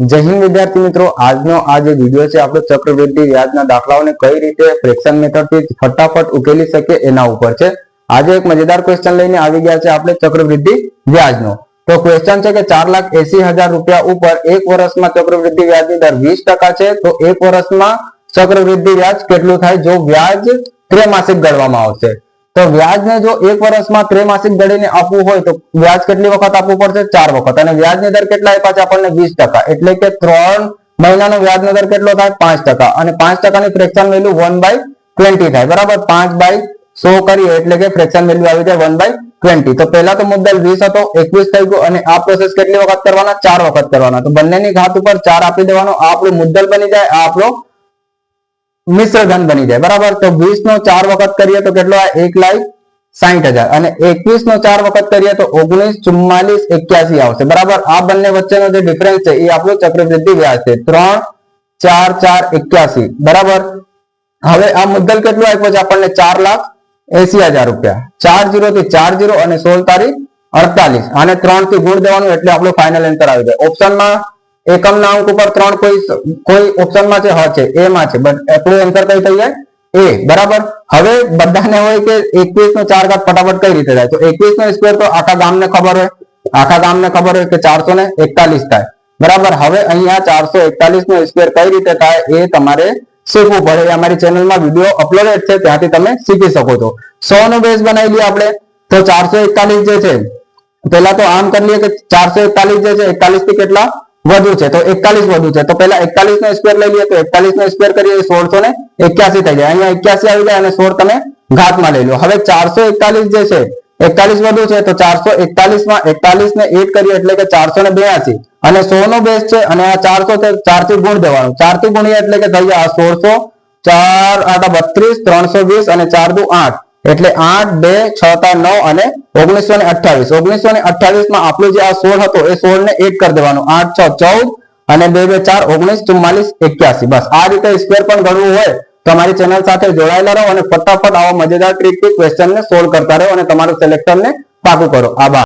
જય હિન્દ વિદ્યાર્થી મિત્રો, આજનો આ જે વીડિયો છે, આપણો ચક્રવૃદ્ધિ વ્યાજના દાખલાઓને કઈ રીતે ફ્રેક્શન મેથડથી ફટાફટ ઉકેલી શકે એના ઉપર છે. આજે એક મજેદાર ક્વેશ્ચન લઈને આવી ગયા છે આપણે ચક્રવૃદ્ધિ વ્યાજનો. તો ક્વેશ્ચન છે કે ચાર લાખ એસી હજાર રૂપિયા ઉપર એક વર્ષમાં ચક્રવૃદ્ધિ વ્યાજની દર વીસ ટકા છે, તો એક વર્ષમાં ચક્રવૃદ્ધિ વ્યાજ કેટલું થાય? જો વ્યાજ ત્રેમાસિક ગણવામાં આવશે. તો વ્યાજને જો એક વર્ષમાં ત્રૈમાસિક ગણીને આપવું હોય તો વ્યાજ કેટલી વખત આપવું પડશે? ચાર વખત. અને વ્યાજની દર કેટલા આપ્યા છે આપણને? વીસ એટલે કે ત્રણ મહિનાનો વ્યાજનો દર કેટલો થાય? પાંચ ટકા. અને પાંચ ટકાની fraction value one by twenty થાય. બરાબર? પાંચ બાય સો કરીએ એટલે કે ફ્રેક્શન વેલ્યુ આવી જાય વન બાય ટ્વેન્ટી તો પહેલા તો મુદ્દલ વીસ હતો, એકવીસ થઈ ગયો, અને આ પ્રોસેસ કેટલી વખત કરવાના? ચાર વખત કરવાના. તો બંનેની ઘાત ઉપર ચાર આપી દેવાનો. આપણું મુદ્દલ બની જાય આપણો મિશ્ર ઘન બની જાય. બરાબર? તો વીસ નો ચાર વખત કરીએ તો કેટલો એક લાખ સાહીઠ હજાર. અને એકવીસ નો ચાર વખત કરીએ તો ઓગણીસ ચુમ્માલીસ એક્યાસી આવશે. બરાબર? આ બંને વચ્ચેનો જે ડિફરન્સ છે, એ આપણું ચક્રવૃદ્ધિ વ્યાજ છે. ત્રણ ચાર ચાર એક્યાસી. બરાબર? હવે આ મુદ્દલ કેટલું આપ્યો છે આપણને? ચાર લાખ એસી હજાર રૂપિયા. ચાર જીરો થી ચાર જીરો અને સોળ તારીખ અડતાલીસ. અને ત્રણથી ગુણ દેવાનું એટલે આપણું ફાઇનલ એન્સર આવી જાય. ઓપ્શનમાં એકમના અંક ઉપર ત્રણ કોઈ કોઈ ઓપ્શનમાં છે, હ છે, એ માં છે. આપણું એન્સર કઈ થઈ જાય? એ, બરાબર? હવે બધાને હોય કે એકવીસ નો ચાર ઘાત ફટાફટ કઈ રીતે થાય? તો એકવીસ નો સ્ક્વેર તો આખા ગામને ખબર હોય. આખા ગામને ખબર હોય કે ચારસો ને એકતાલીસ થાય. બરાબર? હવે અહીંયા ચારસો એકતાલીસ નો સ્ક્વેર કઈ રીતે થાય એ તમારે શીખવું પડે. અમારી ચેનલમાં વીડિયો અપલોડેડ છે, ત્યાંથી તમે શીખી શકો છો. સો નો બેઝ બનાવી લઈએ આપણે. તો ચારસો એકતાલીસ જે છે પેલા તો આમ કરી લઈએ કે ચારસો એકતાલીસ જે છે, એકતાલીસથી કેટલા? વધુ છે. તો એકતાલીસ વધુ છે. તો પેલા એકતાલીસ નો સ્ક્વેર લઈ લઈએ તો એકતાલીસ નો સ્ક્વેર કરીએ સોળસો ને એક્યાસી થઈ જાય. અહીંયા એક્યાસી આવી જાય અને સોળ તમે ઘાતમાં લઈ લો. હવે ચારસો એકતાલીસ જે છે, એકતાલીસ વધુ છે. તો ચારસો એકતાલીસમાં એકતાલીસ ને એડ કરીએ એટલે કે ચારસો ને બ્યાસી. અને સો નો બેસ છે અને આ ચારસો ચારથી ગુણ દેવાનું. ચારથી ગુણીએ એટલે કે થઈ જાય સોળસો ચાર આઠ બત્રીસ, ત્રણસો વીસ અને ચાર દુ આઠ. એટલે આઠ, બે, છ તા નવ અને ઓગણીસો ને અઠ્ઠાવીસ. ઓગણીસો ને આપણું જે આ સોળ હતો, એ સોળ એડ કરી દેવાનો. આઠ, છ, ચૌદ અને બે બે, ચાર, ઓગણીસ, ચુમ્માલીસ, એક્યાસી. બસ, આ રીતે સ્ક્વેર પણ ગણવું હોય, તો અમારી ચેનલ સાથે જોડાયેલા રહો અને ફટાફટ આવા મજેદાર ટ્રીક ક્વેશ્ચન ને સોલ્વ કરતા રહો અને તમારું સિલેક્ટર ને પાકું કરો. આભાર.